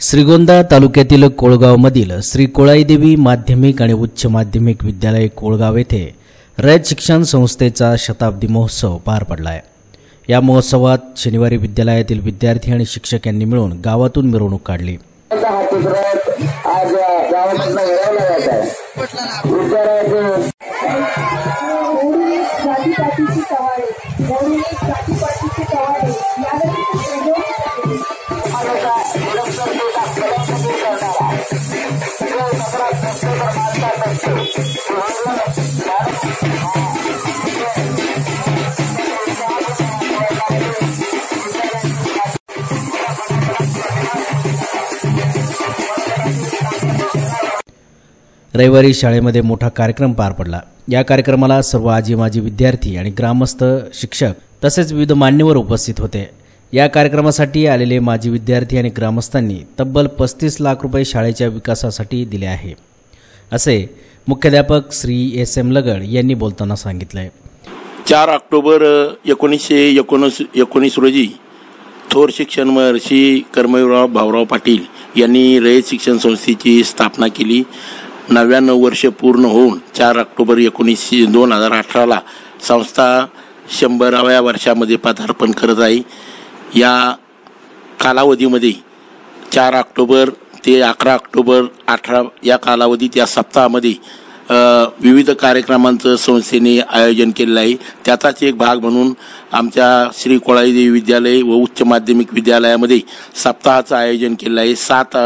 श्रीगोंदा तालुक्यातील कोळगावमधील श्री कोळाईदेवी माध्यमिक आणि उच्च माध्यमिक विद्यालय कोळगाव येथे रयत शिक्षण संस्थेचा शताब्दी महोत्सव पार पडला आहे या महोत्सवात शनिवारी विद्यालयातील विद्यार्थी आणि शिक्षक यांनी मिळून गावातून मिरवणूक काढली. रविवारी शाळेमध्ये मोठा कार्यक्रम पार पडला. या कार्यक्रमाला सर्व आजी माजी विद्यार्थी आणि ग्रामस्थ शिक्षक तसेच विविध मान्यवर उपस्थित होते. या कार्यक्रमासाठी आलेले माजी विद्यार्थी आणि ग्रामस्थांनी तब्बल पस्तीस लाख रुपये शाळेच्या विकासासाठी दिले आहे. असे मुख्याध्यापक श्री एस एम लगड यांनी बोलताना सांगितलंय. चार ऑक्टोबर एकोणीसशे एकोणीस एकोणीस रोजी थोर शिक्षण महर्षी कर्मवीरराव भाऊराव पाटील यांनी रयत शिक्षण संस्थेची स्थापना केली. नव्याण्णव वर्ष पूर्ण होऊन चार ऑक्टोबर एकोणीसशे दोन हजार अठराला संस्था शंभराव्या वर्षामध्ये पदार्पण करत आहे. या कालावधीमध्ये चार ऑक्टोबर ते अकरा ऑक्टोबर अठरा या कालावधीत या सप्ताहामध्ये विविध कार्यक्रमांचं संस्थेने आयोजन केलेलं आहे. त्याचाच एक भाग म्हणून आमच्या श्री कोळाईदेवी विद्यालय व उच्च माध्यमिक विद्यालयामध्ये सप्ताहाचं आयोजन केलं आहे. सात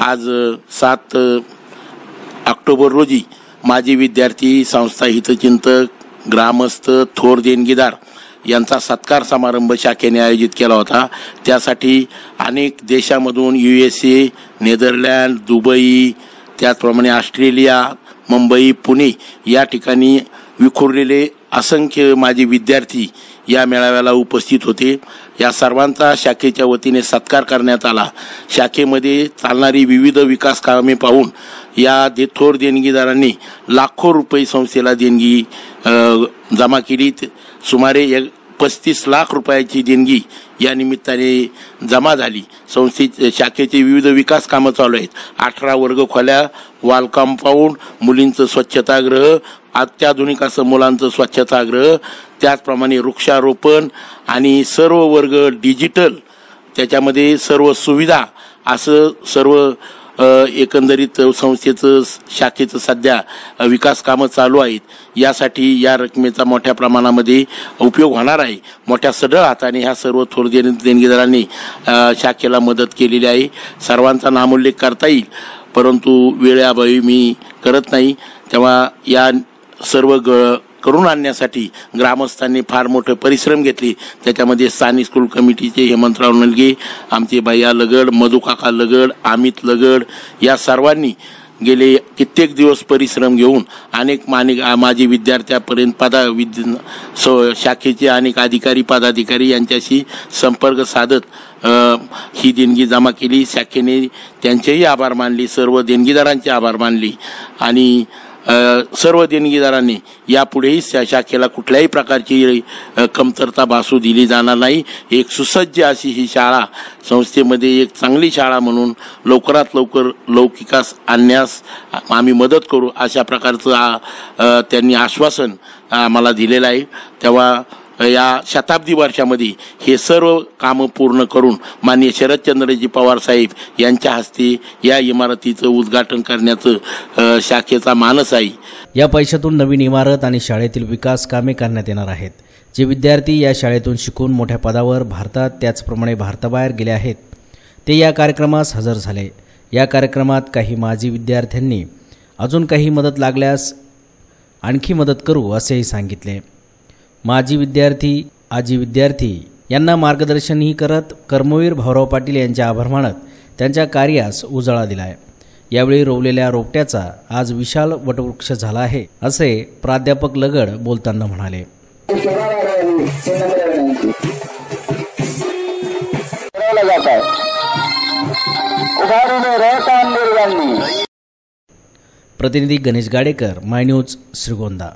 आज सात ऑक्टोबर रोजी माजी विद्यार्थी संस्था हितचिंतक ग्रामस्थ थोर देणगीदार यांचा सत्कार समारंभ शाखेने आयोजित केला होता. त्यासाठी अनेक देशामधून U S A Netherland Dubai त्याचप्रमाणे ऑस्ट्रेलिया मुंबई पुणे या ठिकाणी विखुरलेले असंख्य माझे विद्यार्थी या मेळाव्याला उपस्थित होते. या सर्वांचा शाखेच्या वतीने सत्कार करण्यात आला. शाखेमध्ये चालणारी विविध विकास कामे पाहून या दे थोर देणगीदारांनी लाखो रुपये संस्थेला देणगी जमा केली सुमारे एक पस्तीस लाख रुपयाची देणगी या निमित्ताने जमा झाली. संस्थेत शाखेचे विविध विकास कामं चालू आहेत. अठरा वर्ग खोल्या वॉल कंपाऊंड मुलींचं स्वच्छतागृह अत्याधुनिक असं मुलांचं स्वच्छतागृह त्याचप्रमाणे वृक्षारोपण आणि सर्व वर्ग डिजिटल त्याच्यामध्ये सर्व सुविधा असं सर्व एकंदरीत संस्थेचं शाखेचं सध्या विकास कामं चालू आहेत. यासाठी या रकमेचा मोठ्या प्रमाणामध्ये उपयोग होणार आहे. मोठ्या सढळ हाताने ह्या सर्व थोर देणगीदारांनी शाखेला मदत केलेली आहे. सर्वांचा नामोल्लेख करता येईल. परंतु वेळेअभावी मी करत नाही. तेव्हा या सर्व ग करून आणण्यासाठी ग्रामस्थांनी फार मोठे परिश्रम घेतले. त्याच्यामध्ये स्थानिक स्कूल कमिटीचे हेमंतराव नलगे आमचे भैया लगड मधुकाका लगड अमित लगड या सर्वांनी गेले कित्येक दिवस परिश्रम घेऊन अनेक मानिक माजी विद्यार्थ्यापर्यंत पदा विद्य स शाखेचे अनेक अधिकारी पदाधिकारी यांच्याशी संपर्क साधत ही देणगी जमा केली. शाखेने त्यांचेही आभार मानले सर्व देणगीदारांचे आभार मानले. आणि सर्व देणगीदारांनी यापुढेही शाखेला कुठल्याही प्रकारची कमतरता भासू दिली जाणार नाही. एक सुसज्ज अशी ही शाळा संस्थेमध्ये एक चांगली शाळा म्हणून लवकरात लवकर लौकिकास आणण्यास आम्ही मदत करू अशा प्रकारचं त्यांनी आश्वासन आम्हाला दिलेलं आहे. तेव्हा या शताब्दी वर्षामध्ये हे सर्व कामं पूर्ण करून माननीय शरदचंद्रजी पवार साहेब यांच्या हस्ते या इमारतीचं उद्घाटन करण्याचं शाखेचा मानस आहे. या पैशातून नवीन इमारत आणि शाळेतील विकास कामे करण्यात येणार आहेत. जे विद्यार्थी या शाळेतून शिकून मोठ्या पदावर भारतात त्याचप्रमाणे भारताबाहेर गेले आहेत ते या कार्यक्रमास हजर झाले. या कार्यक्रमात काही माजी विद्यार्थ्यांनी अजून काही मदत लागल्यास आणखी मदत करू असेही सांगितले. माजी विद्यार्थी आजी विद्यार्थी यांना मार्गदर्शनही करत कर्मवीर भाऊराव पाटील यांचे आभार मानत त्यांच्या कार्यास उजाळा आहे यावेळी रोवलेल्या रोपट्याचा आज विशाल वटवृक्ष झाला आहे असे प्राध्यापक लगड बोलताना म्हणाले. प्रतिनिधी गणेश गाडेकर माय न्यूज श्रीगोंदा.